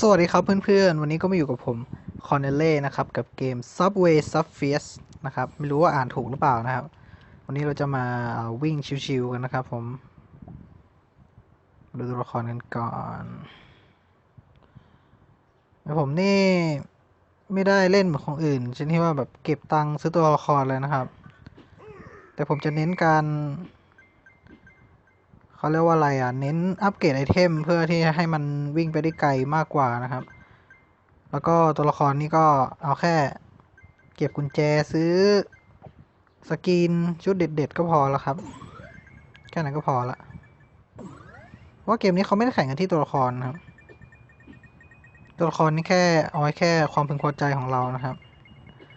สวัสดีครับเพื่อนๆ วันนี้ก็มาอยู่กับผมคอนเนเล่นะครับ กับเกม Subway Surfers นะครับ ไม่รู้ว่าอ่านถูกหรือเปล่านะครับ วันนี้เราจะมาวิ่งชิวๆกันนะครับผม ดูตัวละครกันก่อนแต่ผมนี่ไม่ได้เล่นเหมือนของอื่นเช่นที่ว่าแบบเก็บตังค์ซื้อตัวละครเลยนะครับ แต่ผมจะเน้นการ เขาเรียกว่าอะไรอะ เน้นอัปเกรดไอเทมเพื่อที่ให้มันวิ่งไปได้ไกลมากกว่านะครับ แล้วก็ตัวละครนี่ก็เอาแค่ เก็บกุญแจซื้อสกินชุดเด็ด ๆ ก็พอแล้วครับ แค่นั้นก็พอละเพราะว่าเกมนี้เขาไม่ได้แข่งกันที่ตัวละครนะครับ ตัวละครนี่แค่เอาไว้แค่ความพึงพอใจของเรานะครับ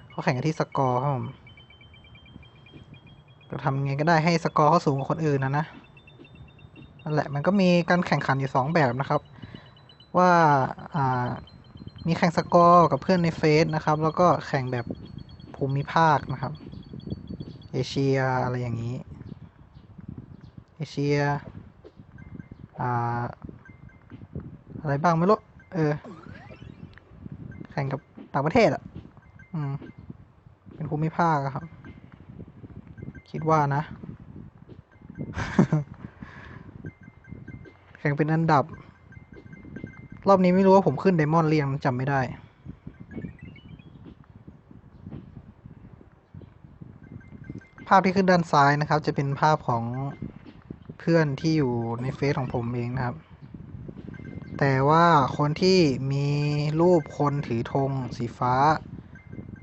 เขาแข่งกันที่สกอร์ครับผมจะทำไงก็ได้ให้สกอร์เขาสูงกว่าคนอื่นนะนะ นั่นแหละมันก็มีการแข่งขันอยู่สองแบบนะครับ ว่าามีแข่งสกอร์กับเพื่อนในเฟซนะครับ แล้วก็แข่งแบบภูมิภาคนะครับ เอเชียอะไรอย่างนี้ เอเชียอะไรบ้างไม่รู้ เออ แข่งกับต่างประเทศอะ อืม เป็นภูมิภาคครับ คิดว่านะ แข่งเป็นอันดับ รอบนี้ไม่รู้ว่าผมขึ้นไดมอนด์เรียงจำไม่ได้ ภาพที่ขึ้นด้านซ้ายนะครับ จะเป็นภาพของเพื่อนที่อยู่ในเฟซของผมเองนะครับ แต่ว่าคนที่มีรูปคนถือธงสีฟ้า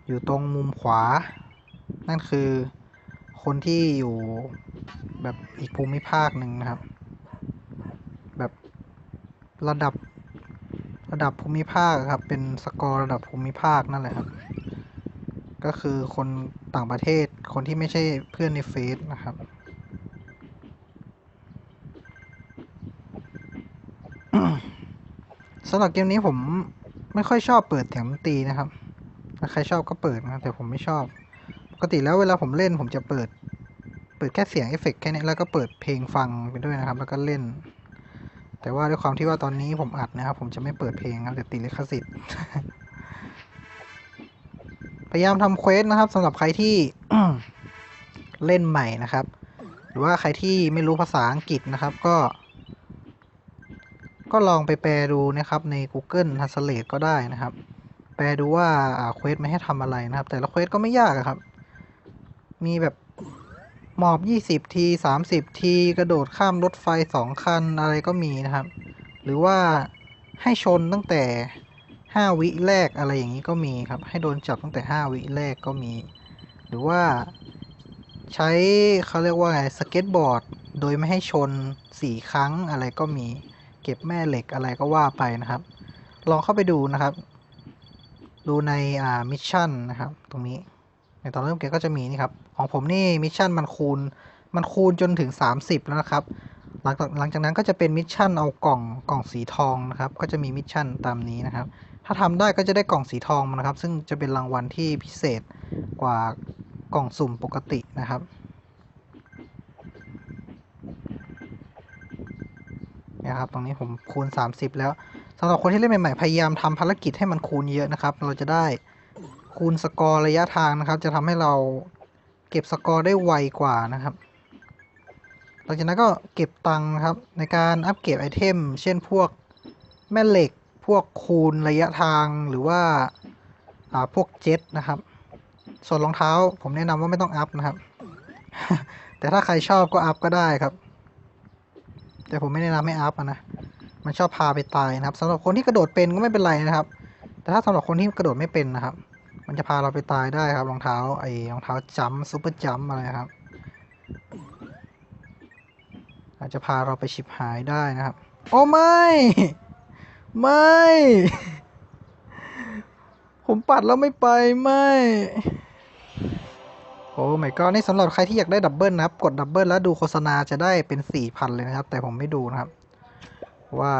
อยู่ตรงมุมขวา นั่นคือคนที่อยู่แบบอีกภูมิภาคหนึ่งนะครับแบบ ระดับระดับภูมิภาคครับ เป็นสกอร์ระดับภูมิภาคนั่นแหละครับ ก็คือคนต่างประเทศคนที่ไม่ใช่เพื่อนในเฟซนะครับสำหรับเกมนี้ผมไม่ค่อยชอบเปิดเสียงดนตรีนะครับถ้าใครชอบก็เปิดนะแต่ผมไม่ชอบ ปกติแล้วเวลาผมเล่นผมจะเปิด เปิดแค่เสียงเอฟเฟกต์แค่นี้แล้วก็เปิดเพลงฟังไปด้วยนะครับ แล้วก็เล่น แต่ว่าด้วยความที่ว่าตอนนี้ผมอัดนะครับ ผมจะไม่เปิดเพลงครับเดี๋ยวติดลิขสิทธิ์พยายามทำเควสนะครับสำหรับใครที่เล่นใหม่นะครับ หรือว่าใครที่ไม่รู้ภาษาอังกฤษนะครับก็ ก็ลองไปแปลดูนะครับใน Google Translate ก็ได้นะครับ แปลดูว่าเควสไม่ให้ทำอะไรนะครับ แต่ละเควสก็ไม่ยากครับ มีแบบ หมอบ 20 ที 30 ที กระโดดข้ามรถไฟสองคัน อะไรก็มีนะครับ หรือว่าให้ชนตั้งแต่ 5 วิแรกอะไรอย่างนี้ก็มีครับ ให้โดนจับตั้งแต่ 5 วิแรกก็มี หรือว่าใช้เขาเรียกว่าไงสเก็ตบอร์ด โดยไม่ให้ชน 4 ครั้งอะไรก็มี เก็บแม่เหล็กอะไรก็ว่าไปนะครับ ลองเข้าไปดูนะครับ ดูในอ่ามิชชั่นนะครับ ตรงนี้ ในตอนเริ่มเกมก็จะมีนี่ครับ ของผมนี่มิชชั่นมันคูณ มันคูณจนถึง 30 แล้วนะครับ หลังจากหลังจากนั้นก็จะเป็นมิชชั่นเอากล่องกล่องสีทองนะครับ ก็จะมีมิชชั่นตามนี้นะครับ ถ้าทำได้ก็จะได้กล่องสีทองมานะครับ ซึ่งจะเป็นรางวัลที่พิเศษกว่ากล่องสุ่มปกตินะครับนี่ยครับตรงนี้ผมคูณ 30 แล้วสำหรับคนที่เล่นใหม่ๆ พยายามทำภารกิจให้มันคูณเยอะนะครับ เราจะได้คูณสกอร์ระยะทางนะครับ จะทำให้เรา เก็บสกอร์ได้ไวกว่านะครับ หลังจากนั้นก็เก็บตังค์ครับ ในการอัปเกรดไอเทม เช่นพวกแม่เหล็ก พวกคูณระยะทางหรือว่าอ่าพวกเจ็ตนะครับ ส่วนรองเท้าผมแนะนำว่าไม่ต้องอัพนะครับ แต่ถ้าใครชอบก็อัพก็ได้ครับ แต่ผมไม่แนะนำให้อัพนะ มันชอบพาไปตายนะครับสำหรับคนที่กระโดดเป็นก็ไม่เป็นไรนะครับ แต่ถ้าสำหรับคนที่กระโดดไม่เป็นนะครับ มันจะพาเราไปตายได้ครับรองเท้าไอ้รองเท้าจัมซูเปอร์จัมอะไรครับ อาจจะพาเราไปฉิบหายได้นะครับ โอ้ไม่ ไม่ ผมปัดแล้วไม่ไปไม่โอ้ไม่ก็นี่สำหรับใครที่อยากได้ดับเบิลนะครับ กดดับเบิลแล้วดูโฆษณาจะได้เป็นสี่พันเลยนะครับ แต่ผมไม่ดูนะครับ ว่า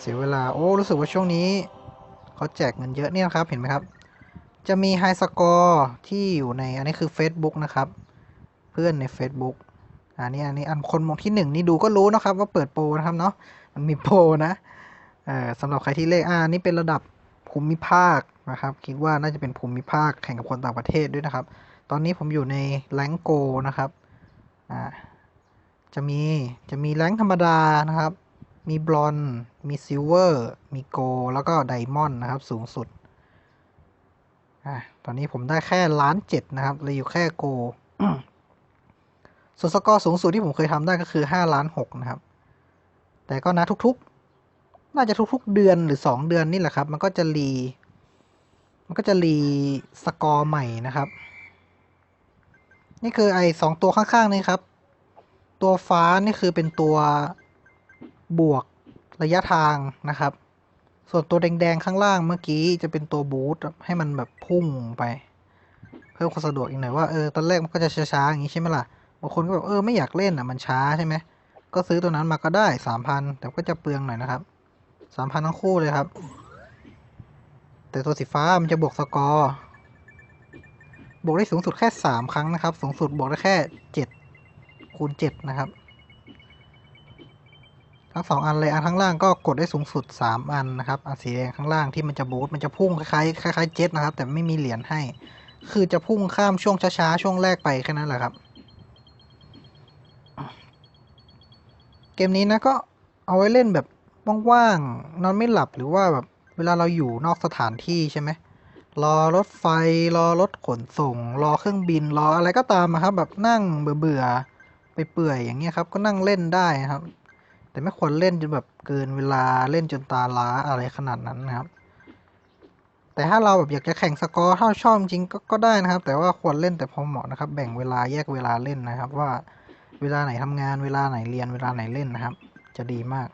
เสียเวลา โอ้ รู้สึกว่าช่วงนี้เขาแจกเงินเยอะเนี่ยนะครับ เห็นไหมครับ จะมีไฮสกอร์ที่อยู่ในอันนี้คือ Facebook นะครับ เพื่อนใน Facebook อันนี้อันนี้อันคนมองที่หนึ่งนี่ดูก็รู้นะครับว่าเปิดโปรนะครับเนาะมันมีโปรนะเอ่อสำหรับใครที่เล่นอ่านี่เป็นระดับภูมิภาคนะครับ คิดว่าน่าจะเป็นภูมิภาคแข่งกับคนต่างประเทศด้วยนะครับ ตอนนี้ผมอยู่ในแรงโกนะครับอ่าจะมีจะมีแรงธรรมดานะครับ มีบลอนมีซิลเวอร์มีโกแล้วก็ไดมอนด์นะครับ สูงสุด อ่าตอนนี้ผมได้แค่ล้านเจ็ดนะครับเลยอยู่แค่โกส่วนสกอร์สูงสุดที่ผมเคยทำได้ก็คือห้าล้านหกนะครับ แต่ก็นะทุกๆ น่าจะทุกๆ เดือนหรือสองเดือนนี่แหละครับ มันก็จะรี มันก็จะรีสกอร์ใหม่นะครับ นี่คือไอ้สองตัวข้างๆนี่ครับ ตัวฟ้านี่คือเป็นตัวบวกระยะทางนะครับ ส่วนตัวแดงๆข้างล่างเมื่อกี้จะเป็นตัวบูทให้มันแบบพุ่งไป เพิ่มความสะดวกอีกหน่อยว่าเออตอนแรกมันก็จะช้าๆอย่างนี้ใช่ไหมล่ะบางคนก็แบบเออไม่อยากเล่นอะมันช้าใช่ไหมก็ซื้อตัวนั้นมาก็ได้สามพันแต่ก็จะเปลืองหน่อยนะครับสามพันทั้งคู่เลยครับ แต่ตัวสีฟ้ามันจะบวกสกอร์บวกได้สูงสุดแค่สามครั้งนะครับ สูงสุดบวกได้แค่เจ็ดคูณเจ็ดนะครับ ทั้งสองอันเลยอันข้างล่างก็กดได้สูงสุดสามอันนะครับอันสีแดงข้างล่างที่มันจะบูทมันจะพุ่งคล้ายๆคล้ายๆเจ็ตนะครับ แต่ไม่มีเหรียญให้ คือจะพุ่งข้ามช่วงช้าๆช่วงแรกไปแค่นั้นแหละครับ เกมนี้นะก็เอาไว้เล่นแบบว่างๆนอนไม่หลับหรือว่าแบบเวลาเราอยู่นอกสถานที่ใช่ไหมรอรถไฟรอรถขนส่ง รอเครื่องบินรออะไรก็ตามอะครับ แบบนั่งเบื่อๆไปเปื่อยอย่างเงี้ยครับ ก็นั่งเล่นได้นะครับ แต่ไม่ควรเล่นจนแบบเกินเวลาเล่นจนตาล้าอะไรขนาดนั้นนะครับ แต่ถ้าเราแบบอยากจะแข่งสกอร์ถ้าเราชอบจริงก็ก็ได้นะครับ แต่ว่าควรเล่นแต่พอเหมาะนะครับ แบ่งเวลาแยกเวลาเล่นนะครับ ว่าเวลาไหนทำงานเวลาไหนเรียนเวลาไหนเล่นนะครับ จะดีมาก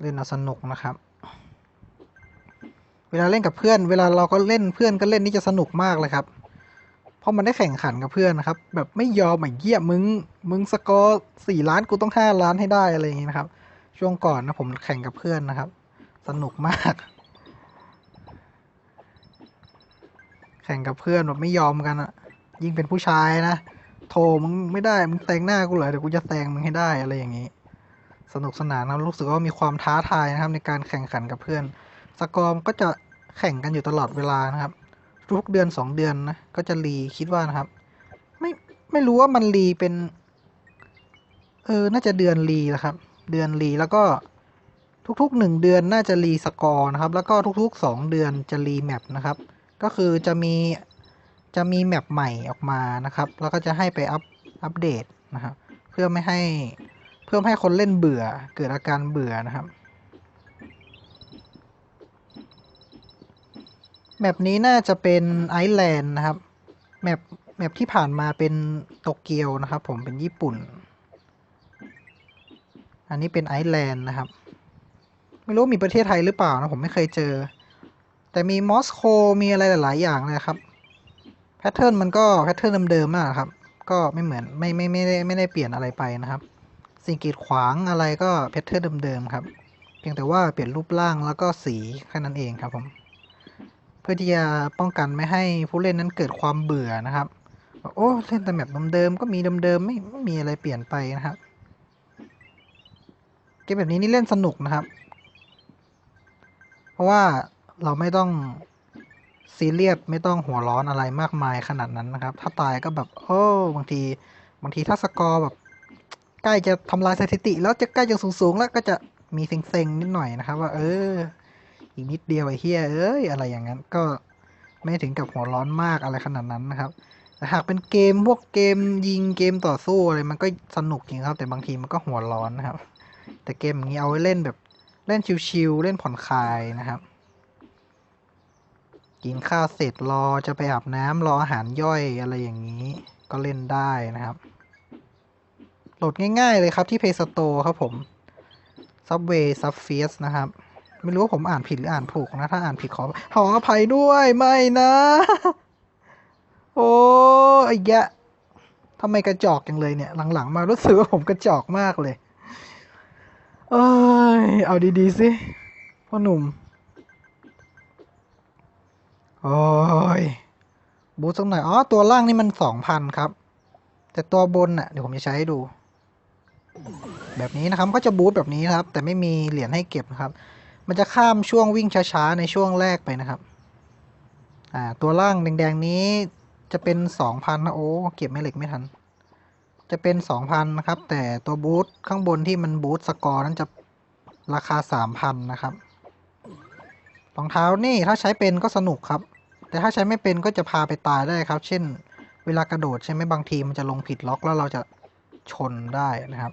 เล่นเอาสนุกนะครับ เวลาเล่นกับเพื่อน เวลาเราก็เล่นเพื่อนก็เล่นนี่จะสนุกมากเลยครับ เพราะมันได้แข่งขันกับเพื่อนนะครับ แบบไม่ยอมไอ้เหี้ยมึง มึงสกอร์สี่ล้านกูต้องห้าล้านให้ได้อะไรอย่างงี้นะครับ ช่วงก่อนนะผมแข่งกับเพื่อนนะครับ สนุกมาก แข่งกับเพื่อนแบบไม่ยอมกันอะยิ่งเป็นผู้ชายนะ โทรมึงไม่ได้ มึงแซงหน้ากูเหรอเดี๋ยวกูจะแซงมึงให้ได้อะไรอย่างนี้ สนุกสนานนะรู้สึกว่ามีความท้าทายนะครับ ในการแข่งขันกับเพื่อน สกอร์ก็จะแข่งกันอยู่ตลอดเวลานะครับ ทุกเดือนสองเดือนนะ ก็จะรีคิดว่านะครับ ไม่ไม่รู้ว่ามันรีเป็น เออ น่าจะเดือนรีนะครับ เดือนรีแล้วก็ทุกๆหนึ่งเดือนน่าจะรีสกอร์นะครับ แล้วก็ทุกๆสองเดือนจะรีแมปนะครับ ก็คือจะมีจะมีแมปใหม่ออกมานะครับ แล้วก็จะให้ไปอัปอัปเดตนะครับ เพื่อไม่ให้เพื่อให้คนเล่นเบื่อเกิดอาการเบื่อนะครับ แมปนี้น่าจะเป็นไอซ์แลนด์นะครับ แมปแมปที่ผ่านมาเป็นโตเกียวนะครับ ผมเป็นญี่ปุ่น อันนี้เป็นไอซ์แลนด์นะครับ ไม่รู้มีประเทศไทยหรือเปล่านะ ผมไม่เคยเจอ แต่มีมอสโกมีอะไรหลาย ๆ อย่างเลยครับแพทเทิร์นมันก็แพทเทิร์นเดิมๆนะครับ ก็ไม่เหมือนไม่ไม่ไม่ได้ไม่ได้เปลี่ยนอะไรไปนะครับ สิ่งกีดขวางอะไรก็แพทเทิร์นเดิมๆครับ เพียงแต่ว่าเปลี่ยนรูปร่างแล้วก็สีแค่นั้นเองครับผม พื่อที่จะป้องกันไม่ให้ผู้เล่นนั้นเกิดความเบื่อนะครับ โอ้เล่นแต่แบบเดิมๆก็มีเดิมๆไม่ไม่มีอะไรเปลี่ยนไปนะครับเกมแบบนี้นี่เล่นสนุกนะครับ เพราะว่าเราไม่ต้องซีเรียสไม่ต้องหัวร้อนอะไรมากมายขนาดนั้นนะครับ ถ้าตายก็แบบโอ้บางที บางทีถ้าสกอร์แบบใกล้จะทำลายสถิติ แล้วจะใกล้จะสูงๆแล้วก็จะมีเซ็งๆนิดหน่อยนะครับ ว่า เออ อีกนิดเดียวไอ้เฮียเอ้ยอะไรอย่างนั้นก็ไม่ถึงกับหัวร้อนมากอะไรขนาดนั้นนะครับแต่หากเป็นเกมพวกเกมยิงเกมต่อสู้อะไรมันก็สนุกจริงครับ แต่บางทีมันก็หัวร้อนนะครับ แต่เกมอย่างนี้เอาไว้เล่นแบบเล่นชิวๆเล่นผ่อนคลายนะครับกินข้าวเสร็จรอจะไปอาบน้ำรออาหารย่อยอะไรอย่างนี้ ก็เล่นได้นะครับ โหลดง่ายๆเลยครับที่ Play Store ครับผม Subway Surface นะครับ ไม่รู้ว่าผมอ่านผิดหรืออ่านถูกนะ ถ้าอ่านผิดขอขออภัยด้วยไม่นะ โอ้ไอ้แยะทำไมกระจอกจังเลยเนี่ยหลังๆ มารู้สึกว่าผมกระจอกมากเลย เอ้ยเอาดีๆสิพ่อหนุ่ม โอ้ย บูทสักหน่อย อ๋อ ตัวล่างนี่มันสองพันครับ แต่ตัวบนน่ะ เดี๋ยวผมจะใช้ให้ดู แบบนี้นะครับ ก็จะบูทแบบนี้นะครับ แต่ไม่มีเหรียญให้เก็บนะครับ มันจะข้ามช่วงวิ่งช้าๆในช่วงแรกไปนะครับ อ่า ตัวล่างแดงๆนี้จะเป็นสองพันะโอ้เก็บแม่เหล็กไม่ทัน จะเป็นสองพันนะครับ แต่ตัวบูทข้างบนที่มันบูทสกอร์นั้นจะราคาสามพันนะครับรองเท้านี่ถ้าใช้เป็นก็สนุกครับ แต่ถ้าใช้ไม่เป็นก็จะพาไปตายได้ครับ เช่น เวลากระโดดใช่ไหมบางทีมันจะลงผิดล็อกแล้วเราจะชนได้นะครับ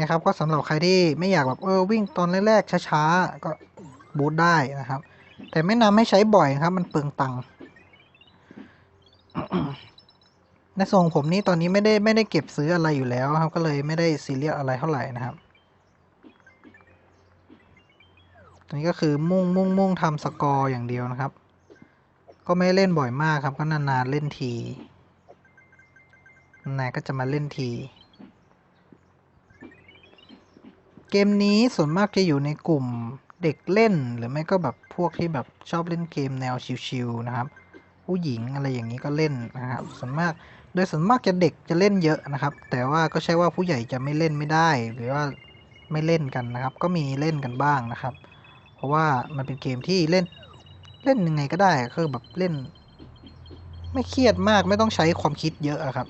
เนี่ยครับก็สำหรับใครที่ไม่อยากแบบเออวิ่งตอนแรกๆช้าๆก็บูทได้นะครับ แต่ไม่นำให้ใช้บ่อยครับ มันเปลืองตังค์ในทรงผมนี่ตอนนี้ไม่ได้ไม่ได้เก็บซื้ออะไรอยู่แล้วครับ ก็เลยไม่ได้ซีเรียสอะไรเท่าไหร่นะครับตอนนี้ก็คือมุ่งมุ่งมุ่งทำสกอร์อย่างเดียวนะครับ ก็ไม่เล่นบ่อยมากครับ ก็นานๆเล่นทีนายก็จะมาเล่นที เกมนี้ส่วนมากจะอยู่ในกลุ่มเด็กเล่นหรือไม่ก็แบบพวกที่แบบชอบเล่นเกมแนวชิวๆนะครับ ผู้หญิงอะไรอย่างนี้ก็เล่นนะครับส่วนมากโดยส่วนมากจะเด็กจะเล่นเยอะนะครับ แต่ว่าก็ใช่ว่าผู้ใหญ่จะไม่เล่นไม่ได้ หรือว่าไม่เล่นกันนะครับ ก็มีเล่นกันบ้างนะครับ เพราะว่ามันเป็นเกมที่เล่นเล่นยังไงก็ได้คือแบบเล่น ไม่เครียดมากไม่ต้องใช้ความคิดเยอะครับ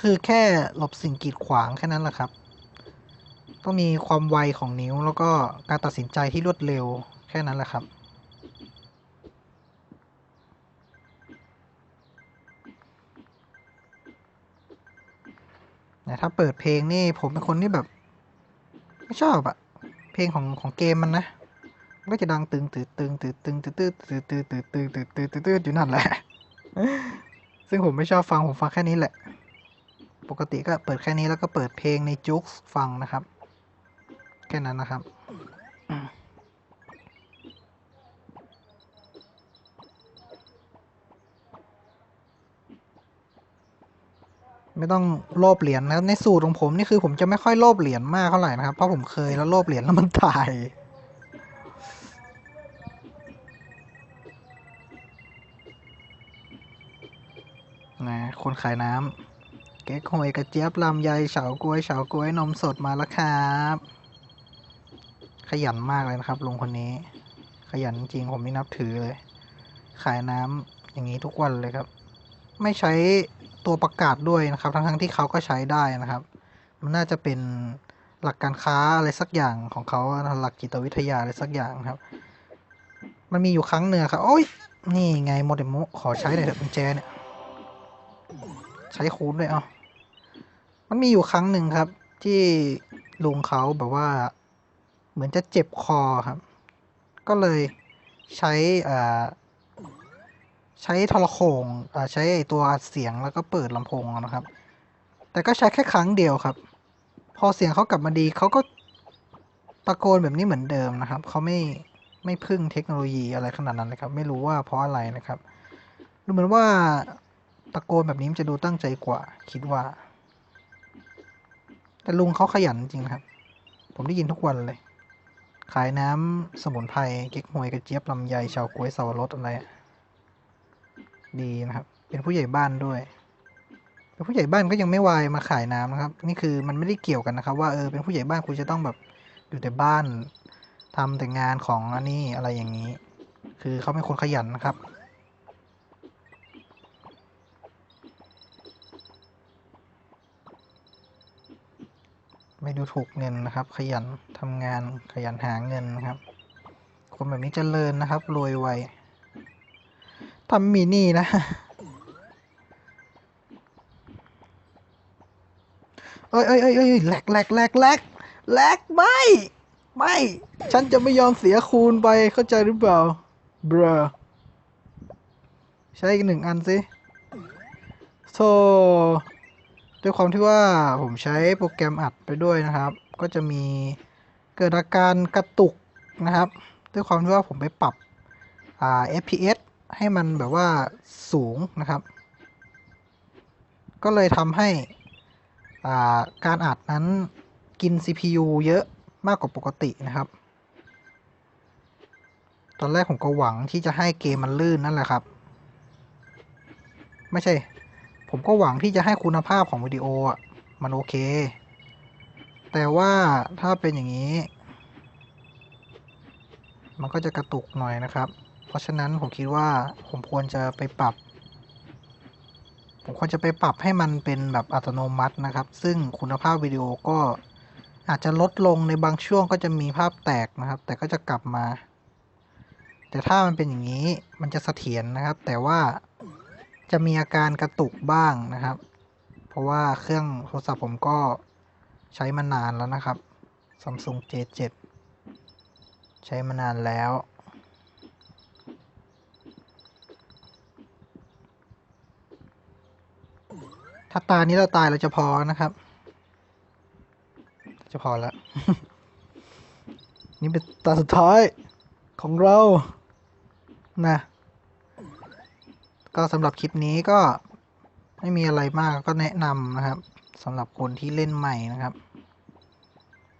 คือแค่หลบสิ่งกีดขวางแค่นั้นแหละครับ ต้องมีความไวของนิ้ว แล้วก็การตัดสินใจที่รวดเร็วแค่นั้นแหละครับแต่ถ้าเปิดเพลงนี่ผมเป็นคนที่แบบ ไม่ชอบอะเพลงของของเกมมันนะก็จะดังตึงตืดตึงตืดตึงตืดตืดตืดตืดตืดตืดตืดตืดตืดตืดอยู่นั่นแหละ ซึ่งผมไม่ชอบฟังผมฟังแค่นี้แหละ ปกติก็เปิดแค่นี้แล้วก็เปิดเพลงในจุกฟังนะครับ ค่นั้นนะครับไม่ต้องโลภเหรียญนะในสูตรของผมนี่คือผมจะไม่ค่อยโลภเหรียญมากเท่าไหร่นะครับเพราะผมเคยแล้วโลภเหรียญแล้วมันตายนะคนขายน้ำเก๊กฮวยกระเจี๊ยบลำไยเฉาก๊วยเฉาก๊วยนมสดมาแล้วครับ ยันมากเลยนะครับลุงคนนี้ ขยันจริงผมไม่นับถือเลย ขายน้ำอย่างนี้ทุกวันเลยครับ ไม่ใช้ตัวประกาศด้วยนะครับ ทั้งๆที่เขาก็ใช้ได้นะครับ มันน่าจะเป็นหลักการค้าอะไรสักอย่างของเขาหลักจิตวิทยาอะไรสักอย่างครับ มันมีอยู่ครั้งหนึ่งครับโอ้ยนี่ไงโมเดมุขอใช้หน่อยเถอะกุญแจเนี่ยใช้คูณด้วยเอะมันมีอยู่ครั้งหนึ่งครับ ที่ลุงเขาแบบว่า เหมือนจะเจ็บคอครับ ก็เลยใช้อ่าใช้ทรโขงอ่าใช้ไอตัวอัดเสียงแล้วก็เปิดลำโพงนะครับ แต่ก็ใช้แค่ครั้งเดียวครับ พอเสียงเขากลับมาดีเขาก็ตะโกนแบบนี้เหมือนเดิมนะครับเขาไม่ไม่พึ่งเทคโนโลยีอะไรขนาดนั้นเลยครับ ไม่รู้ว่าเพราะอะไรนะครับดูเหมือนว่าตะโกนแบบนี้มันจะดูตั้งใจกว่า คิดว่า แต่ลุงเขาขยันจริงครับ ผมได้ยินทุกวันเลย ขายน้ำสมุนไพรเก๊กฮวยกระเจี๊ยบลำไยชาวกล้วยสวรสอะไร ดีนะครับ เป็นผู้ใหญ่บ้านด้วยเป็นผู้ใหญ่บ้านก็ยังไม่วายมาขายน้ำนะครับ นี่คือมันไม่ได้เกี่ยวกันนะครับ ว่าเออเป็นผู้ใหญ่บ้านคุณจะต้องแบบอยู่แต่บ้านทำแต่งานของอันนี้อะไรอย่างนี้ คือเขาเป็นคนขยันนะครับ ไม่ดูถูกเงินนะครับ ขยันทำงานขยันหาเงินนะครับ คนแบบนี้เจริญนะครับ รวยไวทำมีนี่นะ เอ้ยเอ้ยเอ้ยเอ้ยแหลกแหลกแหลกแหลกแหลกไม่ ไม่ ฉันจะไม่ยอมเสียคูณไปเข้าใจหรือเปล่าเบรอใช้อีกหนึ่งอันสิโธ่ ด้วยความที่ว่าผมใช้โปรแกรมอัดไปด้วยนะครับ ก็จะมีเกิดอาการกระตุกนะครับ ด้วยความที่ว่าผมไปปรับอ่า FPS ให้มันแบบว่าสูงนะครับ ก็เลยทำให้อ่าการอัดนั้นกิน CPU เยอะมากกว่าปกตินะครับ ตอนแรกผมก็หวังที่จะให้เกมมันลื่นนั่นแหละครับ ไม่ใช่ ผมก็หวังที่จะให้คุณภาพของวิดีโออะ มันโอเค แต่ว่าถ้าเป็นอย่างนี้ มันก็จะกระตุกหน่อยนะครับ เพราะฉะนั้นผมคิดว่าผมควรจะไปปรับ ผมควรจะไปปรับให้มันเป็นแบบอัตโนมัตินะครับ ซึ่งคุณภาพวิดีโอก็อาจจะลดลงในบางช่วงก็จะมีภาพแตกนะครับ แต่ก็จะกลับมา แต่ถ้ามันเป็นอย่างนี้มันจะเสถียรนะครับ แต่ว่า จะมีอาการกระตุกบ้างนะครับ เพราะว่าเครื่องโทรศัพท์ผมก็ใช้มานานแล้วนะครับ Samsung J7 ใช้มานานแล้ว ถ้าตานี้เราตายเราจะพอนะครับ จะพอแล้ว นี่เป็นตาสุดท้ายของเรา นะ ก็สำหรับคลิปนี้ก็ไม่มีอะไรมากก็แนะนำนะครับสำหรับคนที่เล่นใหม่นะครับ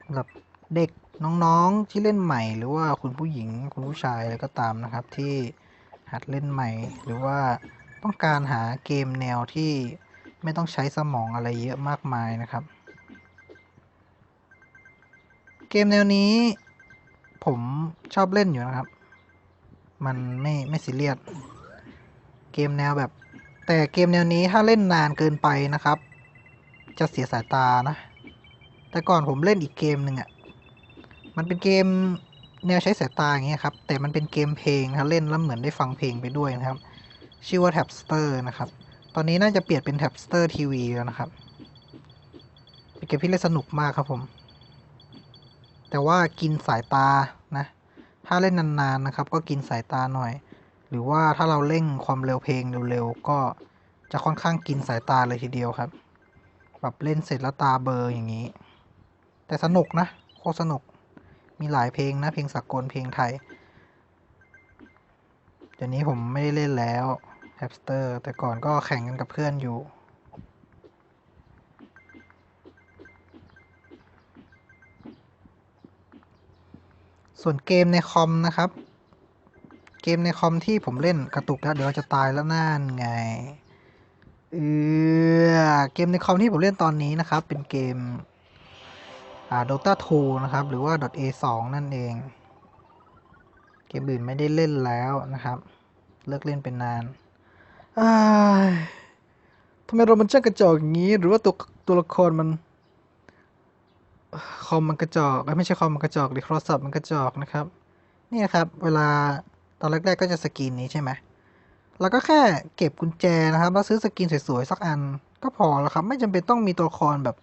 สำหรับเด็กน้องๆที่เล่นใหม่ หรือว่าคุณผู้หญิงคุณผู้ชายอะไรก็ตามนะครับ ที่หัดเล่นใหม่ หรือว่าต้องการหาเกมแนวที่ไม่ต้องใช้สมองอะไรเยอะมากมายนะครับ เกมแนวนี้ผมชอบเล่นอยู่นะครับ มันไม่ไม่ซีเรียส เกมแนวแบบ แต่เกมแนวนี้ถ้าเล่นนานเกินไปนะครับ จะเสียสายตานะ แต่ก่อนผมเล่นอีกเกมหนึ่งอะ่ะ มันเป็นเกมแนวใช้สายตาอย่างเงี้ยครับ แต่มันเป็นเกมเพลงนะครับเล่นแล้วเหมือนได้ฟังเพลงไปด้วยนะครับ ชื่อว่า Tapster นะครับ ตอนนี้น่าจะเปลี่ยนเป็น Tapster TV แล้วนะครับ เป็นเกมที่เล่นสนุกมากครับผม แต่ว่ากินสายตานะ ถ้าเล่นนานๆนะครับ ก็กินสายตาหน่อย หรือว่าถ้าเราเร่งความเร็วเพลงเร็วๆก็จะค่อนข้างกินสายตาเลยทีเดียวครับ แบบเล่นเสร็จแล้วตาเบลอร์อย่างนี้ แต่สนุกนะโคตรสนุกมีหลายเพลงนะเพลงสากลเพลงไทย เดี๋ยวนี้ผมไม่ได้เล่นแล้วแฮปสเตอร์ แต่ก่อนก็แข่งกันกับเพื่อนอยู่ส่วนเกมในคอมนะครับ เกมในคอมที่ผมเล่นกระตุกแล้วเดี๋ยวจะตายแล้วนั่นไงเออเกมในคอมที่ผมเล่นตอนนี้นะครับ เป็นเกมอ่า Dota 2 นะครับ หรือว่า .a2 นั่นเอง เกมอื่นไม่ได้เล่นแล้วนะครับ เลิกเล่นเป็นนานทำไมเรามันช่างกระจอกอย่างนี้ หรือว่าตัวตัวละครมันคอมมันกระจอกเอ้ยไม่ใช่คอมมันกระจอกดิโทรศัพท์มันกระจอกนะครับ นี่นะครับ เวลา อนแรกๆก็จะสกรีนนี้ใช่ไหมเราก็แค่เก็บกุญแจนะครับ แล้วซื้อสกรีนสวยๆสักอันก็พอแล้วครับ ไม่จำเป็นต้องมีตัวละครแบบ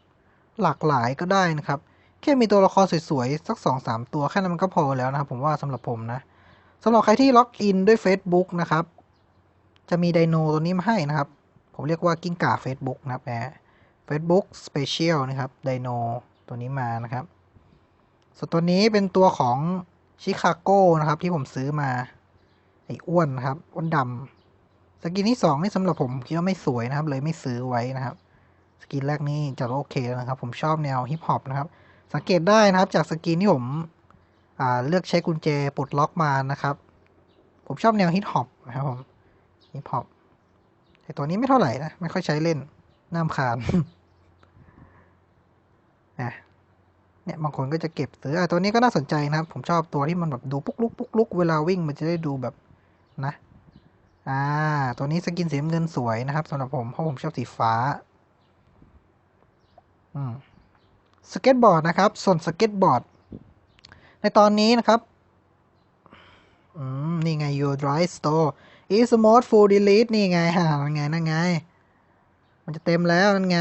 หลากหลายก็ได้นะครับ แค่มีตัวละครสวยๆสักสองสามตัวแค่นั้นมันก็พอแล้วนะครับ ผมว่าสำหรับผมนะสำหรับใครที่ล็อกอินด้วย Facebook นะครับ จะมีไดโนตัวนี้มาให้นะครับ ผมเรียกว่ากิ้งก่า Facebook นะครับแหม Facebook Special นะครับไดโนตัวนี้มานะครับส่วนตัวนี้เป็นตัวของชิคาโก้นะครับที่ผมซื้อมา อ้อ้วนนะครับอ้วนดำสกินที่สองนี่สำหรับผมคิดว่าไม่สวยนะครับ เลยไม่ซื้อไว้นะครับ สกินแรกนี่จะโอเคแล้วนะครับ ผมชอบแนวฮิปฮอปนะครับ สังเกตได้นะครับ จากสกินที่ผมอ่าเลือกใช้กุญแจปลดล็อกมานะครับ ผมชอบแนวฮิปฮอปนะครับผมฮิปฮอปแต่ตัวนี้ไม่เท่าไหร่นะ ไม่ค่อยใช้เล่นน้ำคานนะเนี่ยบางคนก็จะเก็บซื้ออตัวนี้ก็น่าสนใจนะครับ ผมชอบตัวที่มันแบบดูปุ๊กลุกปุ๊กลุกเวลาวิ่งมันจะได้ดูแบบ นะ อ่า ตัวนี้สกินสีเงินสวยนะครับสำหรับผม เพราะผมชอบสีฟ้า อืม สเก็ตบอร์ดนะครับ ส่วนสเก็ตบอร์ด ในตอนนี้นะครับ อืม นี่ไง your drive store is mode full delete นี่ไงฮะนั่นไง นั่นไง มันจะเต็มแล้ว นั่นไง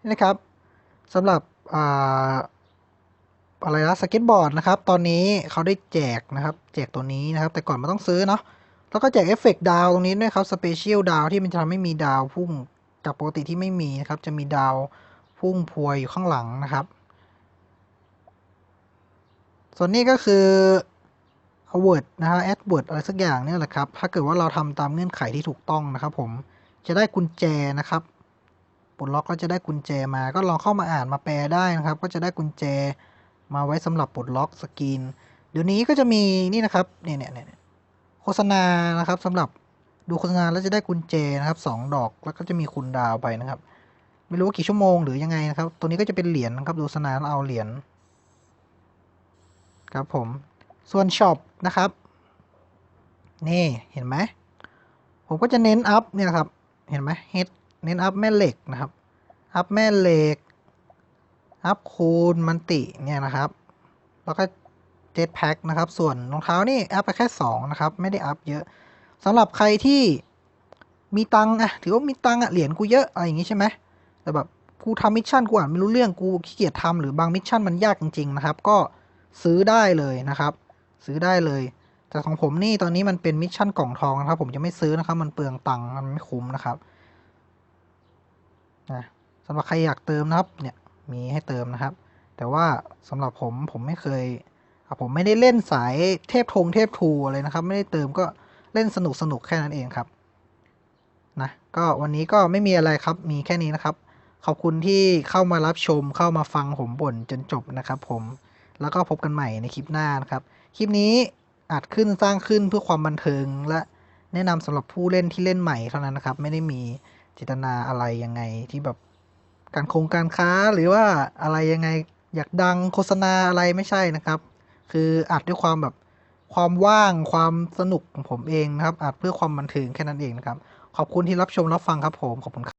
นี่นะครับสำหรับ อ่า อะไรนะสเก็ตบอร์ดนะครับ ตอนนี้เขาได้แจกนะครับ แจกตัวนี้นะครับ แต่ก่อนมันต้องซื้อเนาะแล้วก็แจกเอฟเฟกต์ดาวตรงนี้ด้วยครับสเปเชียลดาวที่มันจะทำให้มีดาวพุ่งจากปกติที่ไม่มีนะครับ จะมีดาวพุ่งพวยอยู่ข้างหลังนะครับ ส่วนนี้ก็คือ a w o r d นะฮะ AdWord อะไรสักอย่างเนี่ยแหละครับ ถ้าเกิดว่าเราทำตามเงื่อนไขที่ถูกต้องนะครับผมจะได้กุญแจนะครับปลดล็อกก็จะได้กุญแจมา ก็ลองเข้ามาอ่านมาแปลได้นะครับ ก็จะได้กุญแจ มาไว้สำหรับปลดล็อกสกินเดี๋ยวนี้ก็จะมีนี่นะครับเนี่ยเนี่ยเนี่ยโฆษณานะครับสำหรับดูโฆษณาแล้วจะได้กุญแจนะครับสองดอกแล้วก็จะมีคูณดาวไปนะครับ ไม่รู้ว่ากี่ชั่วโมงหรือยังไงนะครับ ตัวนี้ก็จะเป็นเหรียญนะครับ ดูโฆษณาแล้วเอาเหรียญครับผมส่วนช็อปนะครับ นี่เห็นไหมผมก็จะเน้นอัพเนี่ยครับ เห็นไหมเฮดเน้นอัพแม่เหล็กนะครับ อัพแม่เหล็ก อัพคูณมันติเนี่ยนะครับ แล้วก็เจ็ตแพ็คนะครับ ส่วนรองเท้านี่อัพไปแค่สองนะครับ ไม่ได้อัพเยอะสำหรับใครที่มีตังค์อะถือว่ามีตังค์อะเหรียญกูเยอะอะไรอย่างงี้ใช่ไหมแต่แบบกูทำมิชชั่นกูอ่านไม่รู้เรื่องกูขี้เกียจทำหรือบางมิชชั่นมันยากจริง ๆ นะครับ ก็ซื้อได้เลยนะครับ ซื้อได้เลย แต่ของผมนี่ตอนนี้มันเป็นมิชชั่นกล่องทองนะครับ ผมจะไม่ซื้อนะครับ มันเปลืองตังค์มันไม่คุ้มนะครับนะสำหรับใครอยากเติมนะครับเนี่ย มีให้เติมนะครับ แต่ว่าสำหรับผมผมไม่เคยผมไม่ได้เล่นสายเทพทงเทพทูอะไรนะครับ ไม่ได้เติมก็เล่นสนุกสนุกแค่นั้นเองครับนะก็วันนี้ก็ไม่มีอะไรครับมีแค่นี้นะครับ ขอบคุณที่เข้ามารับชมเข้ามาฟังผมบ่นจนจบนะครับ ผมแล้วก็พบกันใหม่ในคลิปหน้านะครับ คลิปนี้อาจขึ้นสร้างขึ้นเพื่อความบันเทิง และแนะนำสำหรับผู้เล่นที่เล่นใหม่เท่านั้นนะครับ ไม่ได้มีเจตนาอะไรยังไงที่แบบ การโครงการค้าหรือว่าอะไรยังไงอยากดังโฆษณาอะไรไม่ใช่นะครับ คืออัดด้วยความแบบความว่างความสนุกของผมเองนะครับอัดเพื่อความบันเทิงแค่นั้นเองนะครับ ขอบคุณที่รับชมรับฟังครับผมขอบคุณครับ